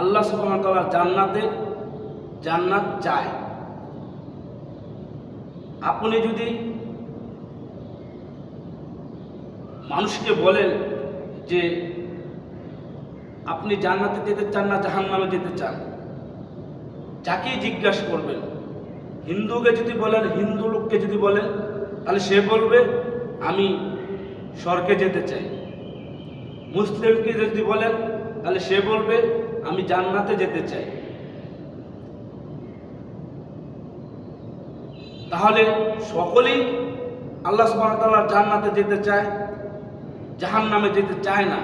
আল্লাহ সুবাহতাল্লাহ জান্নাতে জান্নাত চায়। আপনি যদি মানুষকে বলেন যে আপনি জান্নাতে যেতে চান না, জাহান্নামে যেতে চান, যাকেই জিজ্ঞাসা করবেন, হিন্দুকে যদি বলেন, হিন্দু লোককে যদি বলেন, তাহলে সে বলবে, আমি স্বর্গে যেতে চাই। মুসলিমকে যদি বলেন, তাহলে সে বলবে আমি জান্নাতে যেতে চাই। তাহলে সকলেই আল্লাহ সুবাহতাল্লাহ জান্নাতে যেতে চায় জাহান নামে যেতে চায় না।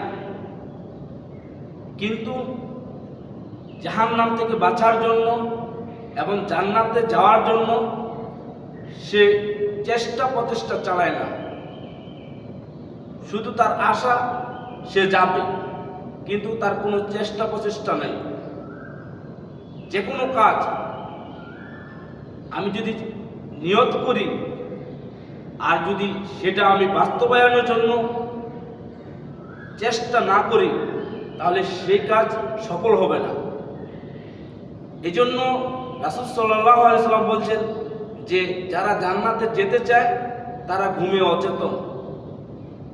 কিন্তু জাহান নাম থেকে বাঁচার জন্য এবং জান্নাতে যাওয়ার জন্য সে চেষ্টা প্রচেষ্টা চালায় না। শুধু তার আশা, সে যাবে। কিন্তু তার কোনো চেষ্টা প্রচেষ্টা নেই। যে কোনো কাজ আমি যদি নিয়ত করি, আর যদি সেটা আমি বাস্তবায়নের জন্য চেষ্টা না করি, তাহলে সেই কাজ সফল হবে না। এই জন্য রাসুল সাল্লাহ আলাইসাল্লাম বলছেন যে, যারা জান্নাতে যেতে চায়, তারা ঘুমে অচেতন।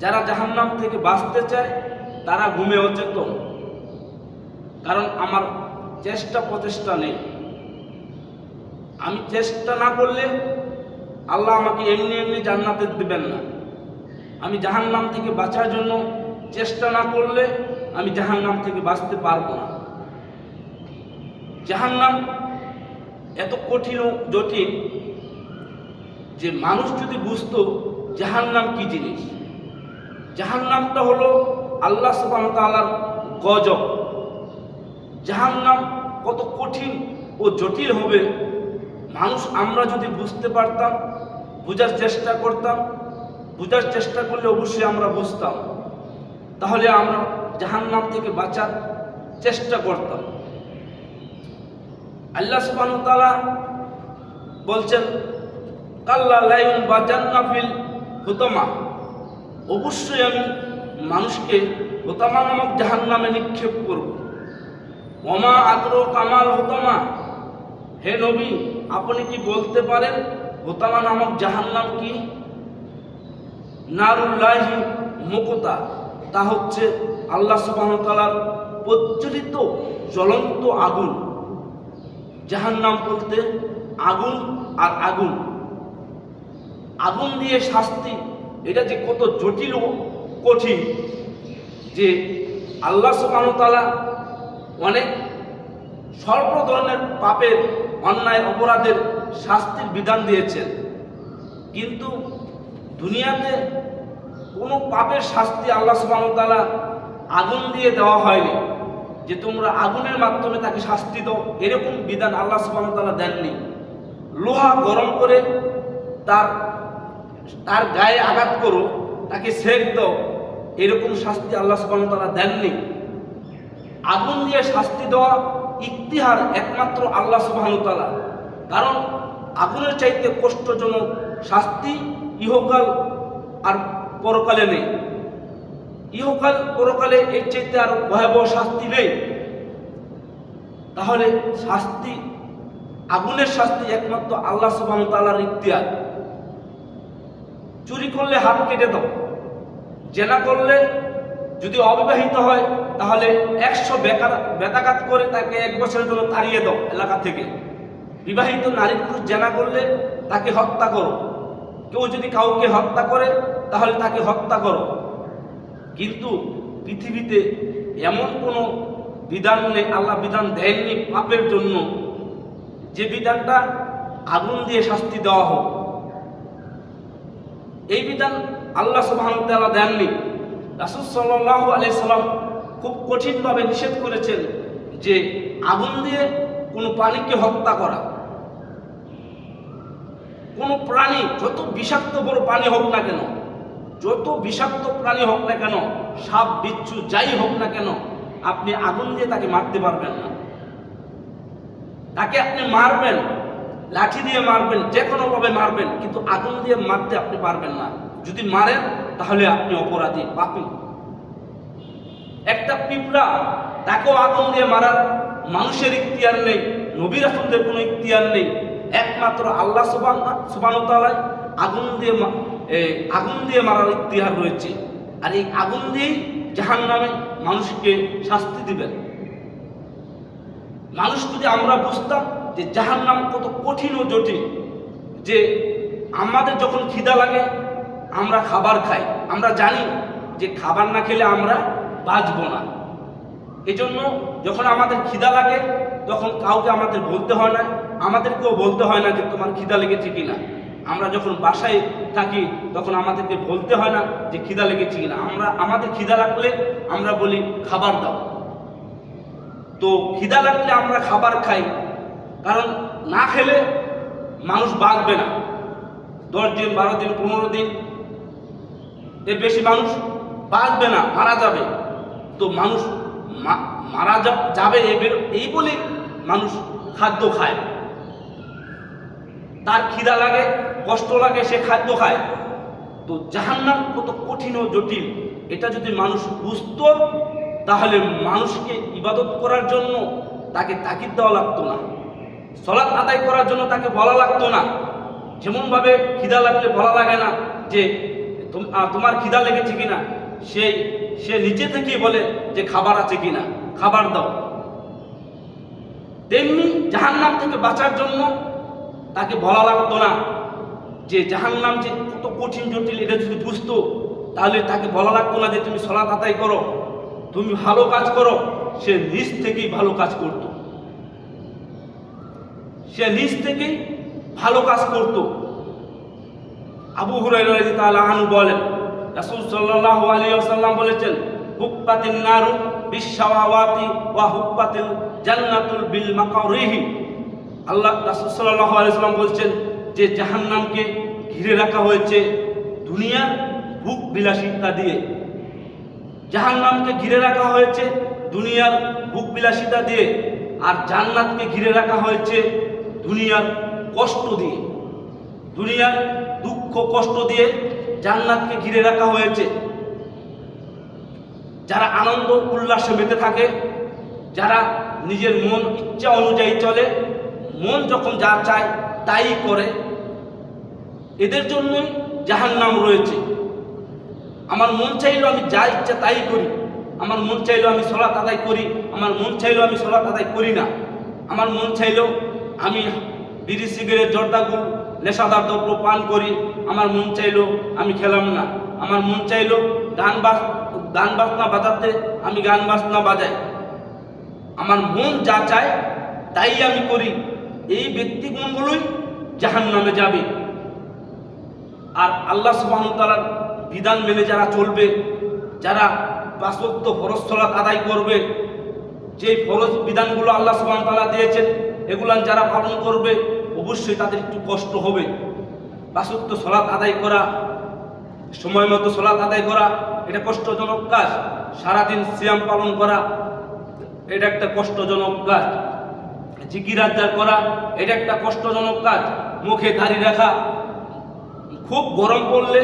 যারা জাহান্নাম থেকে বাঁচতে চায় তারা ঘুমে অচেতন। কারণ আমার চেষ্টা প্রচেষ্টা নেই। আমি চেষ্টা না করলে আল্লাহ আমাকে এমনি এমনি জান্নাতে দেবেন না। আমি জাহান নাম থেকে বাঁচার জন্য চেষ্টা না করলে আমি জাহান নাম থেকে বাঁচতে পারব না। জাহান নাম এত কঠিন ও জটিল যে মানুষ যদি বুঝতো জাহান্নাম কি জিনিস। জাহান নামটা হলো আল্লাহ সুবাহ তাআলার গজব। জাহান্নাম কত কঠিন ও জটিল হবে। মানুষ আমরা যদি বুঝতে পারতাম, বোঝার চেষ্টা করতাম, বোঝার চেষ্টা করলে অবশ্যই আমরা বুঝতাম। তাহলে আমরা জাহান্নাম থেকে বাঁচার চেষ্টা করতাম। আল্লাহ সুবহান তাআলা বলছেন, কাল্লা লাইন বা জান্নাফিল হুতমা। অবশ্যই আমি মানুষকে হোতামা নামক জাহান্নামে নিক্ষেপ করব। অমা আগ্রহ কামাল হোতামা হে নবী, আপনি কি বলতে পারেন হোতামা নামক জাহান্নাম কি? নারুল্লাহি মুকতা, তা হচ্ছে আল্লাহ সুবাহতালার প্রজ্বলিত জ্বলন্ত আগুন। জাহান নাম বলতে আগুন আর আগুন। আগুন দিয়ে শাস্তি, এটা যে কত জটিল কঠিন যে আল্লাহ সুবাহতালা অনেক স্বল্প ধরনের পাপের, অন্যায়, অপরাধের শাস্তির বিধান দিয়েছেন। কিন্তু দুনিয়াতে কোনো পাপের শাস্তি আল্লাহ সুবাহতালা আগুন দিয়ে দেওয়া হয়নি, যে তোমরা আগুনের মাধ্যমে তাকে শাস্তি দাও, এরকম বিধান আল্লাহ সুবাহতালা দেননি। লোহা গরম করে তার তার গায়ে আঘাত করো, তাকে সেক দাও এরকম শাস্তি আল্লাহ সুবাহতালা দেননি। আগুন দিয়ে শাস্তি দেওয়া ইতিহার একমাত্র আল্লাহ সুবাহতালা কারণ আগুনের চাইতে কষ্টজনক শাস্তি ইহকাল আর পরকালে নেই। ইহকাল পরকালে এর চাইতে আর ভয়াবহ শাস্তি নেই। তাহলে শাস্তি, আগুনের শাস্তি একমাত্র আল্লাহ সুবাহ তালার ইতিহার চুরি করলে হাত কেটে দাও। জেনা করলে যদি অবিবাহিত হয়, তাহলে একশো বেকার বেতাঘাত করে তাকে এক বছরের জন্য তাড়িয়ে দাও এলাকা থেকে। বিবাহিত নারী পুরুষ জেনা করলে তাকে হত্যা করো। কেউ যদি কাউকে হত্যা করে, তাহলে তাকে হত্যা করো। কিন্তু পৃথিবীতে এমন কোনো বিধান নেই, আল্লাহ বিধান দেননি পাপের জন্য। যে বিধানটা আগুন দিয়ে শাস্তি দেওয়া হোক। এই বিধান আল্লাহ তাআলা দেননি। রাসূল সাল্লাল্লাহু আলাইহি সাল্লাম খুব কঠিনভাবে নিষেধ করেছেন যে আগুন দিয়ে কোনো প্রাণীকে হত্যা করা। কোনো প্রাণী যত বিষাক্ত বড় প্রাণী হোক না কেন, যত বিষাক্ত প্রাণী হোক না কেন, সাপ, বিচ্ছু, যাই হোক না কেন, আপনি আগুন দিয়ে তাকে মারতে পারবেন না। তাকে আপনি মারবেন লাঠি দিয়ে মারবেন, যে কোনোভাবে মারবেন, কিন্তু আগুন দিয়ে মারতে আপনি পারবেন না। যদি মারেন, তাহলে আপনি অপরাধী পাপী একটা পিঁপড়া, তাকেও আগুন দিয়ে মারার মানুষের ইখতিয়ার নেই নবীর রাসুলদের কোনো ইখতিয়ার নেই। একমাত্র আল্লাহ সুবান সুবানতালায় আগুন দিয়ে আগুন দিয়ে মারার ইতিহার রয়েছে। আর এই আগুন দিয়েই জাহান নামে মানুষকে শাস্তি দিবেন। মানুষ যদি আমরা বুঝতাম যে জাহান নাম কত কঠিন ও জটিল, যে আমাদের যখন খিদা লাগে, আমরা খাবার খাই। আমরা জানি যে খাবার না খেলে আমরা বাঁচব না। এজন্য যখন আমাদের খিদা লাগে, তখন কাউকে আমাদের বলতে হয় না, আমাদেরকেও বলতে হয় না যে তোমার খিদা লেগেছে কিনা। আমরা যখন বাসায় থাকি, তখন আমাদেরকে বলতে হয় না যে খিদা লেগেছে কিনা। আমরা, আমাদের খিদা লাগলে আমরা বলি, খাবার দাও। তো খিদা লাগলে আমরা খাবার খাই কারণ না খেলে মানুষ বাঁচবে না। দশ দিন, বারো দিন, পনেরো দিন এর বেশি মানুষ বাঁচবে না, মারা যাবে। তো মানুষ মারা যাবে এই বলে মানুষ খাদ্য খায়। তার খিদা লাগে, কষ্ট লাগে, সে খাদ্য খায়। তো জাহান্নাম কত কঠিন ও জটিল। এটা যদি মানুষ বুঝতো, তাহলে মানুষকে ইবাদত করার জন্য তাকে তাকিদ দেওয়া লাগতো না। সলাৎ আদায় করার জন্য তাকে বলা লাগতো না। যেমনভাবে খিদা লাগলে বলা লাগে না যে, তোম- তোমার খিদা লেগেছে কিনা? সেই, সে নিচে থেকেই বলে যে, খাবার আছে কিনা? খাবার দাও। তেমনি জাহান্নাম থেকে বাঁচার জন্য তাকে বলা লাগতো না যে, জাহান্নাম যে কত কঠিন, জটিল, এটা যদি বুঝতো, তাহলে তাকে বলা লাগতো না যে, তুমি সলাৎ আদায় করো, তুমি ভালো কাজ করো। সে নিজ থেকেই ভালো কাজ করত। সে নিজ থেকেই ভালো কাজ করত। আবু হুরাইরা তাআলা আনহু বলেন, রাসূল সাল্লাল্লাহু আলাইহি ওয়াসাল্লাম বলেছেন হুক্কাতিন নারু বিশাওয়াতি ওয়া হুক্কাতিল জান্নাতুল বিল মাকারিহি আল্লাহ রাসূল সাল্লাল্লাহু আলাইহি ওয়াসাল্লাম বলছেন, যে জাহান্নামকে ঘিরে রাখা হয়েছে দুনিয়ার ভোগ বিলাসিতা দিয়ে, জাহান্নামকে ঘিরে রাখা হয়েছে দুনিয়ার ভোগ বিলাসিতা দিয়ে, আর জান্নাতকে ঘিরে রাখা হয়েছে দুনিয়ার কষ্ট দিয়ে, দুনিয়ার দুঃখ কষ্ট দিয়ে জান্নাতকে ঘিরে রাখা হয়েছে। যারা আনন্দ উল্লাসে মেতে থাকে, যারা নিজের মন ইচ্ছা অনুযায়ী চলে, মন যখন যা চায় তাই করে, এদের জন্যই জাহান্নাম রয়েছে। আমার মন চাইলেও আমি যা ইচ্ছা তাই করি, আমার মন চাইলেও আমি সলাৎ আদায় করি, আমার মন চাইলেও আমি সলাৎ আদায় করি না, আমার মন চাইলেও আমি বিড়ি, সিগারেট, জর্দাগুল, নেশাদার দ্রব্য পান করি, আমার মন চাইলো আমি খেলাম না। আমার মন চাইলো গান বাজ, গান বাজনা বাজাতে আমি গান বাজনা বাজাই। আমার মন যা চায় তাই আমি করি। এই ব্যক্তিগুণগুলোই জাহান নামে যাবে। আর আল্লাহ সুবাহতালার বিধান মেনে যারা চলবে, যারা পাঁচক্ত ফরজ আদায় করবে যে ফরজ বিধানগুলো আল্লাহ সুবাহতালা দিয়েছেন এগুলো যারা পালন করবে, অবশ্যই তাদের একটু কষ্ট হবে। পাঁচক্ত সলাৎ আদায় করা সময় মতো সলাৎ আদায় করা, এটা কষ্টজনক কাজ। সারাদিন সিয়াম পালন করা, এটা একটা কষ্টজনক কাজ। জিকিরাজ্জার করা, এটা একটা কষ্টজনক কাজ। মুখে দাড়ি রাখা, খুব গরম পড়লে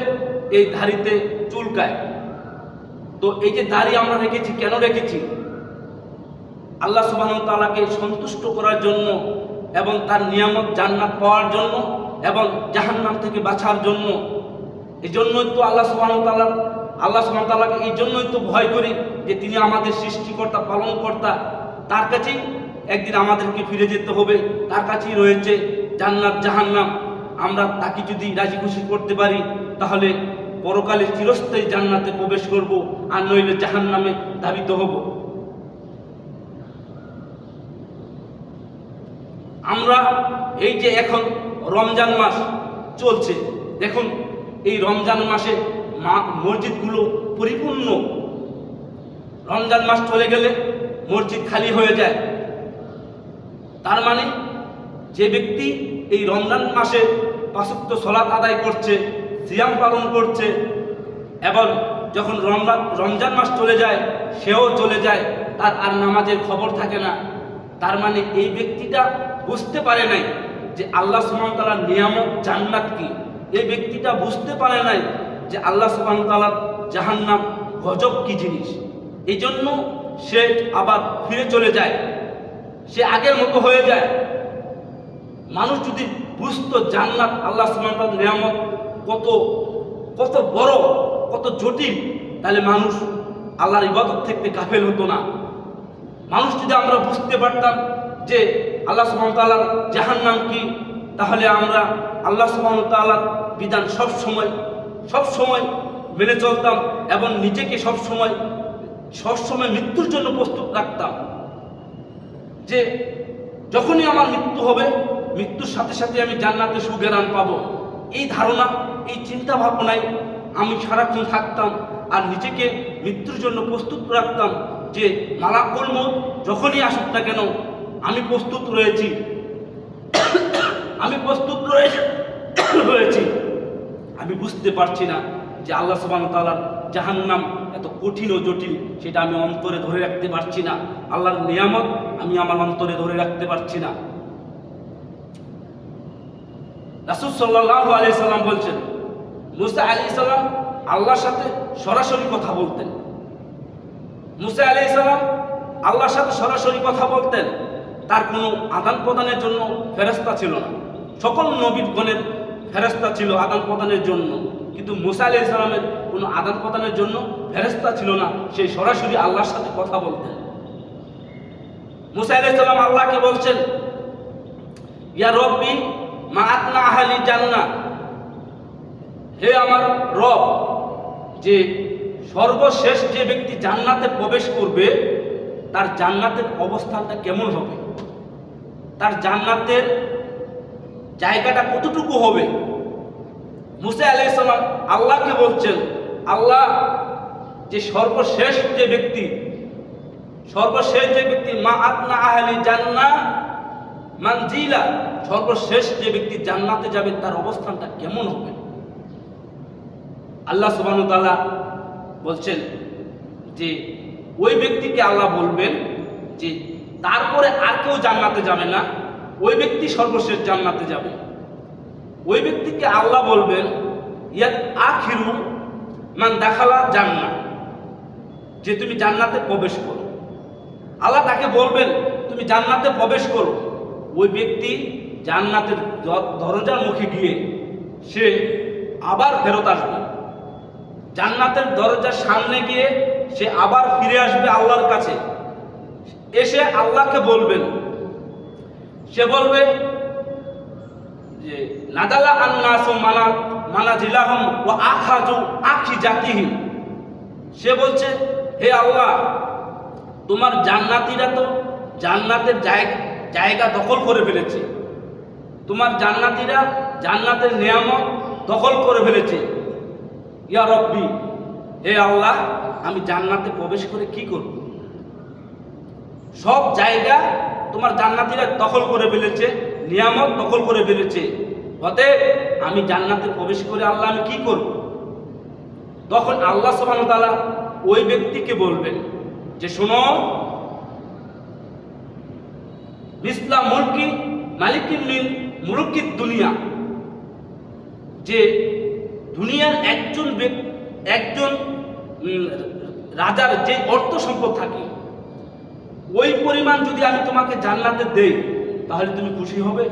এই দাড়িতে চুলকায় তো এই যে দাড়ি আমরা রেখেছি, কেন রেখেছি? আল্লাহ সুবাহ তালাকে সন্তুষ্ট করার জন্য এবং তার নিয়ামত জান্নাত পাওয়ার জন্য এবং জাহান্নাম থেকে বাঁচার জন্য। এই জন্যই তো আল্লাহ সুবাহ তালা আল্লাহ সুবাহ তালাকে এই জন্যই তো ভয় করি যে তিনি আমাদের সৃষ্টিকর্তা, পালনকর্তা। তার কাছেই একদিন আমাদেরকে ফিরে যেতে হবে। তার কাছেই রয়েছে জান্নাত, জাহান্নাম। আমরা তাকে যদি রাজি খুশি করতে পারি, তাহলে পরকালে চিরস্থায়ী জান্নাতে প্রবেশ করব আর নইলে জাহান্নামে ধাবিত হব। আমরা এই যে এখন রমজান মাস চলছে, দেখুন, এই রমজান মাসে মসজিদগুলো পরিপূর্ণ। রমজান মাস চলে গেলে মসজিদ খালি হয়ে যায়। তার মানে যে ব্যক্তি এই রমজান মাসে পাঁচক্ত সলাৎ আদায় করছে, সিয়াম পালন করছে, এবং যখন রমজান রমজান মাস চলে যায়, সেও চলে যায়, তার আর নামাজের খবর থাকে না। তার মানে এই ব্যক্তিটা বুঝতে পারে নাই যে আল্লাহ সুবাহতালার নিয়ামত জান্নাত কি। এই ব্যক্তিটা বুঝতে পারে নাই যে আল্লাহ সুবাহতালার জাহান্নাম গজব কি জিনিস। এই জন্য সে আবার ফিরে চলে যায়। সে আগের মতো হয়ে যায়। মানুষ যদি বুঝতো জান্নাত আল্লাহ সুবহানাহু নিয়ামত কত কত বড়, কত জটিল, তাহলে মানুষ আল্লাহর ইবাদত থেকে কাফেল হতো না। মানুষ যদি আমরা বুঝতে পারতাম যে আল্লাহ সুবহানাহু তাআলার জাহান্নাম কি? তাহলে আমরা আল্লাহ সুবহানাহু তাআলার বিধান সব সময় সব সময় মেনে চলতাম এবং নিজেকে সব সময় সব সময় মৃত্যুর জন্য প্রস্তুত রাখতাম। যে যখনই আমার মৃত্যু হবে, মৃত্যুর সাথে সাথে আমি জান্নাতে সুগেরান পাবো। এই ধারণা, এই চিন্তা ভাবনায় আমি সারাক্ষণ থাকতাম আর নিজেকে মৃত্যুর জন্য প্রস্তুত রাখতাম যে মালাকুল মত যখনই আসুক না কেন আমি প্রস্তুত রয়েছি। আমি প্রস্তুত রয়েছি রয়েছি। আমি বুঝতে পারছি না যে আল্লাহ সুবহানাহু ওয়া তাআলার জাহান্নাম এত কঠিন ও জটিল, সেটা আমি অন্তরে ধরে রাখতে পারছি না। আল্লাহর নিয়ামত আমি আমার অন্তরে ধরে রাখতে পারছি না। রাসূল সাল্লাল্লাহু আলাইহি সাল্লাম বলছেন, মুসা আলাইহিস সালাম আল্লাহর সাথে সরাসরি কথা বলতেন। মুসা আলাইহিস সালাম আল্লাহর সাথে সরাসরি কথা বলতেন। তার কোনো আদান প্রদানের জন্য ফেরেস্তা ছিল না। সকল নবীগণের ফেরেস্তা ছিল আদান প্রদানের জন্য। কিন্তু মুসা আলাইহিস সালামের কোনো আদান প্রদানের জন্য ফেরেস্তা ছিল না সেই সরাসরি আল্লাহর সাথে কথা বলতেন। মুসা আলাইহিস সালাম আল্লাহকে বলছেন, ইয়া রব্বি, মা আতনা আহলি জান্নাহ। হে আমার রব, যে সর্বশেষ যে ব্যক্তি জান্নাতে প্রবেশ করবে, তার জান্নাতের অবস্থানটা কেমন হবে? তার জান্নাতের জায়গাটা কতটুকু হবে? মুসা আলাইসালাম আল্লাহকে বলছেন, আল্লাহ, যে সর্বশেষ যে ব্যক্তি, সর্বশেষ যে ব্যক্তি, মা আতনা আহলি জান্না মানজিলা, সর্বশেষ যে ব্যক্তি জান্নাতে যাবে, তার অবস্থানটা কেমন হবে? আল্লাহ সুবাহ তাআলা বলছেন যে, ওই ব্যক্তিকে আল্লাহ বলবেন যে তারপরে আর কেউ জান্নাতে যাবে না। ওই ব্যক্তি সর্বশেষ জান্নাতে যাবে। ওই ব্যক্তিকে আল্লাহ বলবেন ইয়াত আখিরু মান দেখালা জান্নাত যে তুমি জান্নাতে প্রবেশ করো। আল্লাহ তাকে বলবেন, তুমি জান্নাতে প্রবেশ করো। ওই ব্যক্তি জান্নাতের দরজার মুখে গিয়ে সে আবার ফেরত আসবে। জান্নাতের দরজার সামনে গিয়ে সে আবার ফিরে আসবে আল্লাহর কাছে। এসে আল্লাহকে বলবেন। সে বলবে যে, নাদালা আন্নাসু মানা মানা জিলাহম ও আখাজু আখি জাতিহীন সে বলছে, হে আল্লাহ, তোমার জান্নাতীরা তো জান্নাতের জায়গা জায়গা দখল করে ফেলেছে। তোমার জান্নাতীরা জান্নাতের নিয়ামত দখল করে ফেলেছে। ইয়া রব্বি, হে আল্লাহ, আমি জান্নাতে প্রবেশ করে কি করব? সব জায়গা তোমার জান্নাতীরা দখল করে ফেলেছে, নিয়ামত দখল করে ফেলেছে। অতএব আমি জান্নাতে প্রবেশ করে আল্লাহ আমি কি করব? তখন আল্লাহ তাআলা ওই ব্যক্তিকে বলবেন যে, শোনো ইসলাম মুলকি মালিকিন মিন মুলকিদ দুনিয়া। যে দুনিয়ার একজন একজন রাজার যে অর্থ সম্পদ থাকে ওই পরিমাণ যদি আমি তোমাকে জান্নাতে দেই, তাহলে তুমি খুশি হবে।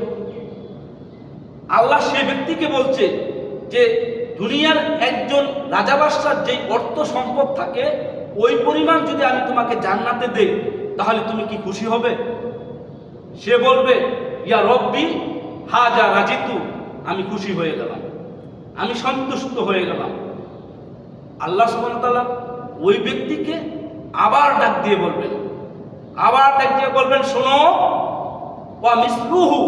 আল্লাহ সে ব্যক্তিকে বলছে যে, দুনিয়ার একজন রাজা বাদশার যে অর্থ সম্পদ থাকে, ওই পরিমাণ যদি আমি তোমাকে জান্নাতে দেই, তাহলে তুমি কি খুশি হবে? সে বলবে, ইয়া রব্বি হা যা রাজিতু, আমি খুশি হয়ে গেলাম। আমি সন্তুষ্ট হয়ে গেলাম। আল্লাহ সুবহানাহু ওয়া তাআলা ওই ব্যক্তিকে আবার ডাক দিয়ে বলবেন আবার দিয়ে বলবেন, শোনো, ওয়া মিসলুহু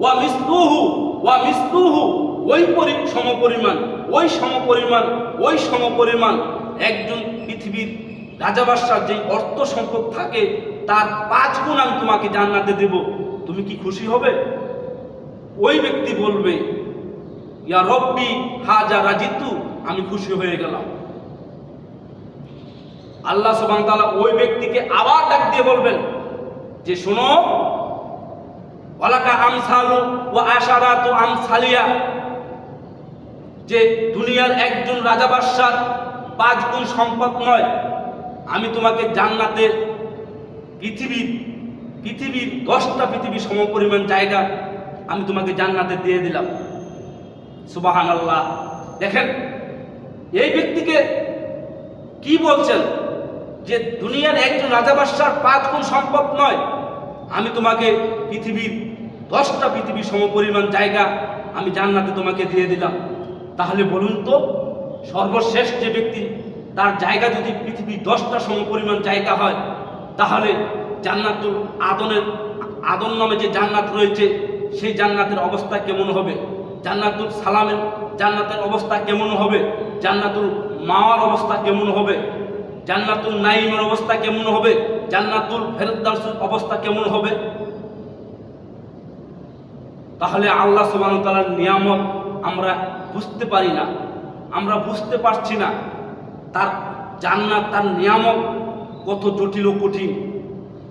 ওয়া মিসলুহু ওয়া মিসলুহু, ওই পরি, সমপরিমাণ, ওই সমপরিমাণ ওই সমপরিমাণ। একজন পৃথিবীর রাজাবাসার যে অর্থ সম্পদ থাকে, তার পাঁচ গুণ আমি তোমাকে জান্নাতে দেব। তুমি কি খুশি হবে? ওই ব্যক্তি বলবে, ইয়া রব্বি হাজা রাজিতু, আমি খুশি হয়ে গেলাম। আল্লাহ সুবহান তালা ওই ব্যক্তিকে আবার ডাক দিয়ে বলবেন যে, শোনো, ওয়ালাকা আমসালু ওয়া আশারাতু আমসালিয়া। যে, দুনিয়ার একজন রাজা বাদশার পাঁচ গুণ সম্পদ নয়। আমি তোমাকে জান্নাতে পৃথিবীর পৃথিবীর দশটা পৃথিবীর সমপরিমাণ জায়গা আমি তোমাকে জান্নাতে দিয়ে দিলাম। সুবাহান আল্লাহ দেখেন, এই ব্যক্তিকে কি বলছেন? যে দুনিয়ার একজন রাজা বাদশার পাঁচ গুণ সম্পদ নয়। আমি তোমাকে পৃথিবীর দশটা পৃথিবীর সমপরিমাণ জায়গা আমি জান্নাতে তোমাকে দিয়ে দিলাম। তাহলে বলুন তো, সর্বশেষ যে ব্যক্তি তার জায়গা যদি পৃথিবীর দশটা সমপরিমাণ জায়গা হয়, তাহলে জান্নাতুল আদনের, আদন নামে যে জান্নাত রয়েছে, সেই জান্নাতের অবস্থা কেমন হবে? জান্নাতুল সালামের, জান্নাতের অবস্থা কেমন হবে? জান্নাতুল মাওয়ার অবস্থা কেমন হবে? জান্নাতুল নাইমের অবস্থা কেমন হবে? জান্নাতুল ফেরদাসের অবস্থা কেমন হবে? তাহলে আল্লাহ সুবাহ তালার নিয়ামত আমরা বুঝতে পারি না, আমরা বুঝতে পারছি না তার জান্নাত, তার নিয়ামত কত জটিল ও কঠিন,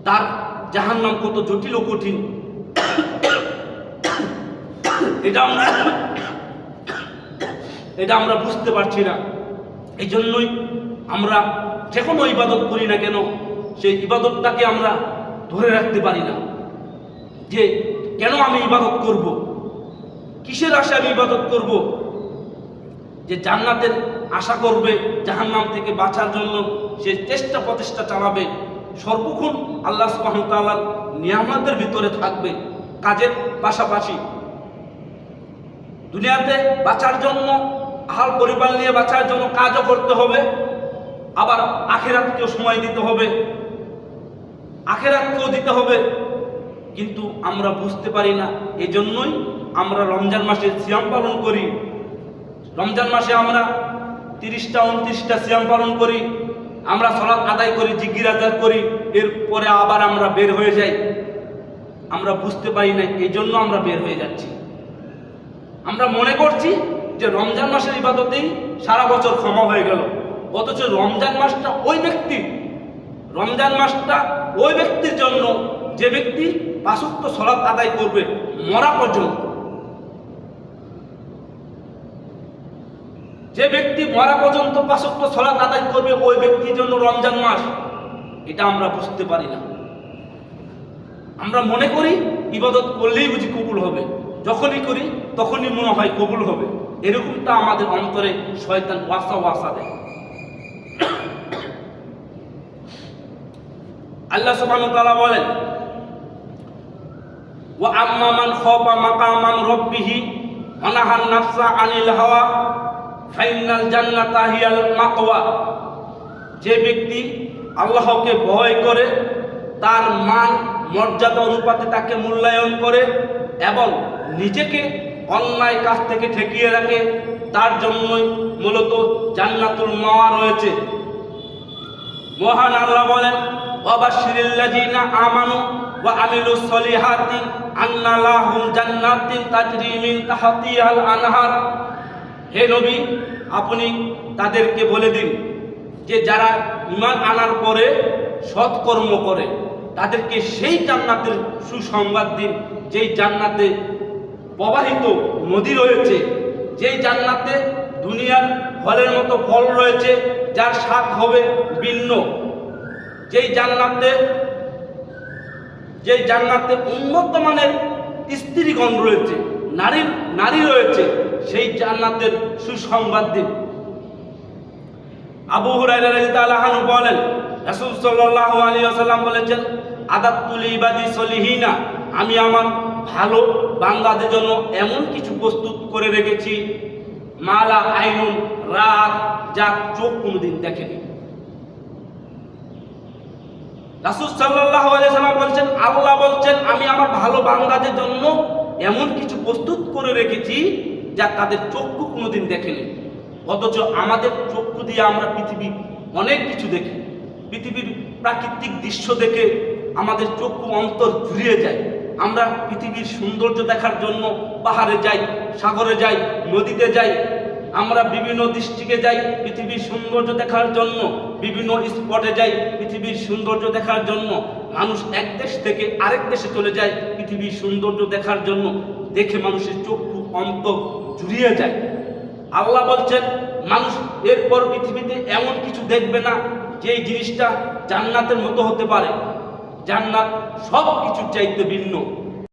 তার জাহান্নাম কত জটিল ও কঠিন। এটা আমরা এটা আমরা বুঝতে পারছি না। এই জন্যই আমরা যে কোনো ইবাদত করি না কেন, সেই ইবাদতটাকে আমরা ধরে রাখতে পারি না। যে কেন আমি ইবাদত করব? কিসের আশা আমি ইবাদত করব? যে জান্নাতের আশা করবে, জাহান্নাম থেকে বাঁচার জন্য সে চেষ্টা প্রচেষ্টা চালাবে, সর্বক্ষণ আল্লাহ ওয়া নিয়ামতের ভিতরে থাকবে কাজের পাশাপাশি। দুনিয়াতে বাঁচার জন্য হাল পরিবার নিয়ে বাঁচার জন্য কাজও করতে হবে আবার আখেরাতকেও সময় দিতে হবে। আখেরাতকেও দিতে হবে। কিন্তু আমরা বুঝতে পারি না, এজন্যই আমরা রমজান মাসে সিয়াম পালন করি। রমজান মাসে আমরা তিরিশটা, উনত্রিশটা সিয়াম পালন করি। আমরা সলাৎ আদায় করি জিগির আদায় করি। এরপরে আবার আমরা বের হয়ে যাই। আমরা বুঝতে পারি না এই জন্য আমরা বের হয়ে যাচ্ছি। আমরা মনে করছি যে রমজান মাসের ইবাদতেই সারা বছর ক্ষমা হয়ে গেল। অথচ রমজান মাসটা ওই ব্যক্তি, রমজান মাসটা ওই ব্যক্তির জন্য যে ব্যক্তি পাঁচত্ব সলাৎ আদায় করবে, মরা পর্যন্ত। যে ব্যক্তি মরা পর্যন্ত পাঁচত্ব সলাৎ আদায় করবে ওই ব্যক্তির জন্য রমজান মাস, এটা আমরা বুঝতে পারি না। আমরা মনে করি ইবাদত করলেই বুঝি কবুল হবে, যখনই করি তখনই মনে হয় কবুল হবে, এরকমটা আমাদের অন্তরে শয়তান ওয়াসা ওয়াসা দেয়। আল্লাহ সুবহানাহু ওয়া তাআলা বলেন, ওয়া আম্মা মান খাফা মাকামান রাব্বিহি ওয়া নাফসা আনিল হাওয়া, ফাইনাল জান্নাতা হিয়াল মাকওয়া। যে ব্যক্তি আল্লাহকে ভয় করে, তার মান, মর্যাদা অনুপাতে তাকে মূল্যায়ন করে এবং নিজেকে অন্যায় কাজ থেকে ঠেকিয়ে রাখে, তার জন্যই মূলত জান্নাতুল মাওয়া রয়েছে। মহান আল্লাহ বলেন তাজরি আপনি তাদেরকে বলে দিন যে যারা ঈমান আনার পরে সৎকর্ম করে, তাদেরকে সেই জান্নাতের সুসংবাদ দিন। যেই জান্নাতে প্রবাহিত নদী রয়েছে, যেই জান্নাতে দুনিয়ার ফলের মতো ফল রয়েছে, যার স্বাদ হবে ভিন্ন। যেই জান্নাতে যেই জান্নাতে উন্নত মানের স্ত্রীগণ রয়েছে, নারী নারী রয়েছে, সেই জান্নাতের সুসংবাদ দিন। আবু রাদিয়াল্লাহু আনহু বলেন, রাসূল সাল্লাল্লাহু আলাইহি ওয়াসাল্লাম বলেছেন আদাতুল ইবাদি সলিহিনা, আমি আমার ভালো বান্দাদের জন্য এমন কিছু প্রস্তুত করে রেখেছি, মালা, আইনুন, রাত যা চোখ কোনোদিন দেখেনি। রাসূল আলাইহি সাল্লাম বলছেন, আল্লাহ বলছেন, আমি আমার ভালো বান্দাদের জন্য এমন কিছু প্রস্তুত করে রেখেছি যা তাদের চক্ষু কোনোদিন দেখেনি। অথচ আমাদের চক্ষু দিয়ে আমরা পৃথিবী অনেক কিছু দেখি। পৃথিবীর প্রাকৃতিক দৃশ্য দেখে আমাদের চক্ষু অন্তর জুড়িয়ে যায়। আমরা পৃথিবীর সৌন্দর্য দেখার জন্য পাহাড়ে যাই, সাগরে যাই, নদীতে যাই আমরা বিভিন্ন দৃষ্টিকে যাই পৃথিবীর সৌন্দর্য দেখার জন্য, বিভিন্ন স্পটে যাই পৃথিবীর সৌন্দর্য দেখার জন্য। মানুষ এক দেশ থেকে আরেক দেশে চলে যায় পৃথিবীর সৌন্দর্য দেখার জন্য। দেখে মানুষের চক্ষু অন্ত জুড়িয়ে যায়। আল্লাহ বলছেন, মানুষ এরপর পৃথিবীতে এমন কিছু দেখবে না যে এই জিনিসটা জান্নাতের মতো হতে পারে। জান্নাত সব কিছুর চাইতে ভিন্ন।